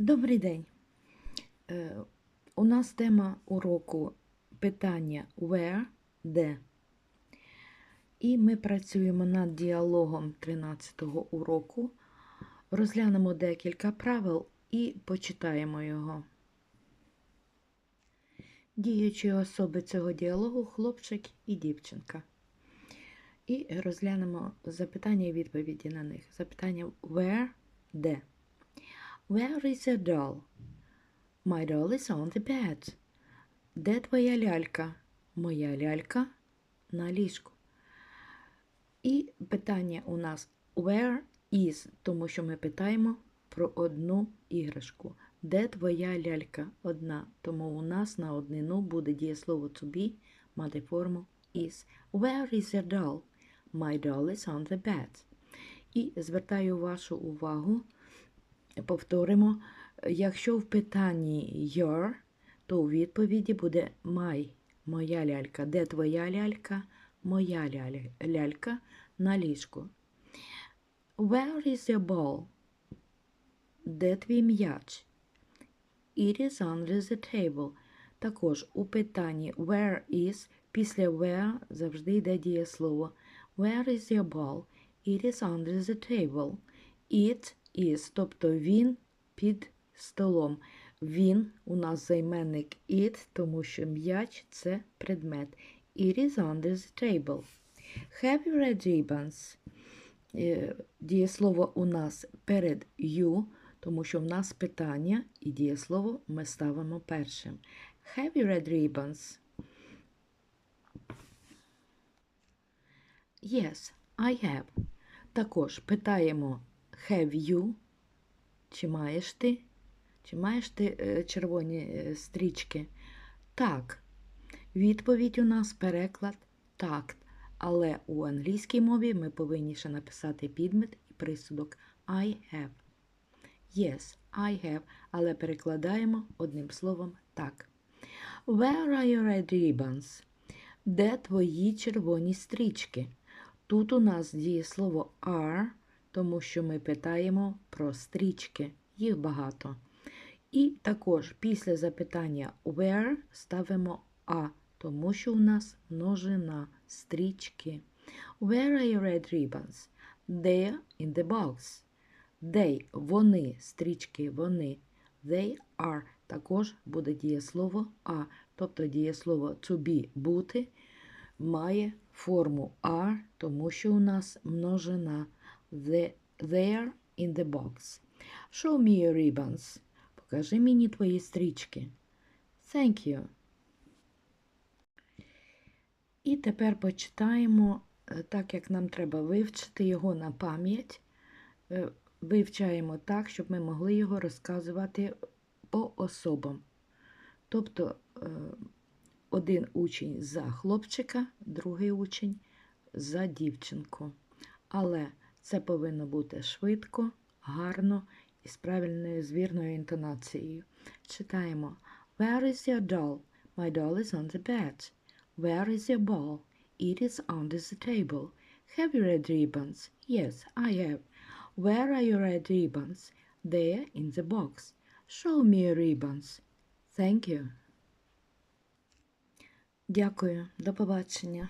Добрий день. Е, У нас тема уроку питання where, де. І ми працюємо над діалогом 13-го уроку. Розглянемо декілька правил і почитаємо його. Діючі особи цього діалогу хлопчик і дівчинка. І розглянемо запитання і відповіді на них. Запитання where, де. Where is your doll? My doll is on the bed. Де твоя лялька? Моя лялька на ліжку. І питання у нас where is, тому що ми питаємо про одну іграшку. Де твоя лялька? Одна. Тому у нас на однину буде дієслово to be мати форму is. Where is your doll? My doll is on the bed. І звертаю вашу увагу повторимо, якщо в питанні your, то у відповіді буде my, моя лялька. Де твоя лялька? Моя лялька на ліжку. Where is your ball? Де твій м'яч? It is under the table. Також у питанні where is після where завжди йде дієслово. Where is your ball? It is under the table. It is, тобто він під столом. Він у нас займенник it, тому що м'яч це предмет. It is under the table. Have you read ribbons? Е, Дієслово у нас перед you, тому що в нас питання, і дієслово ми ставимо першим. Have you read ribbons? Yes, I have. Також питаємо have you? Чи маєш ти? Чи маєш ти е, червоні е, стрічки? Так. Відповідь у нас переклад так. Але у англійській мові ми повинні ще написати підмет і присудок I have. Yes, I have, але перекладаємо одним словом так. Where are your red ribbons? Де твої червоні стрічки? Тут у нас діє слово are, тому що ми питаємо про стрічки. Їх багато. І також після запитання where ставимо а, тому що у нас множина стрічки. Where are your red ribbons? They in the box. They – вони, стрічки вони. They are також буде дієслово а, тобто дієслово to be бути має форму are, тому що у нас множина the, there in the box. Show me your ribbons. Покажи мені твої стрічки. Thank you. І тепер почитаємо, е, так як нам треба вивчити його на пам'ять. Е, Вивчаємо так, щоб ми могли його розказувати по особам. Тобто е, один учень за хлопчика, другий учень за дівчинку. Але це повинно бути швидко, гарно і з правильною звірною інтонацією. Читаємо Where is your doll? My doll is on the bed. Where is your ball? It is under the table. Have you red ribbons? Yes, I have. Where are your red ribbons? There in the box. Show me your ribbons. Thank you. Дякую. До побачення.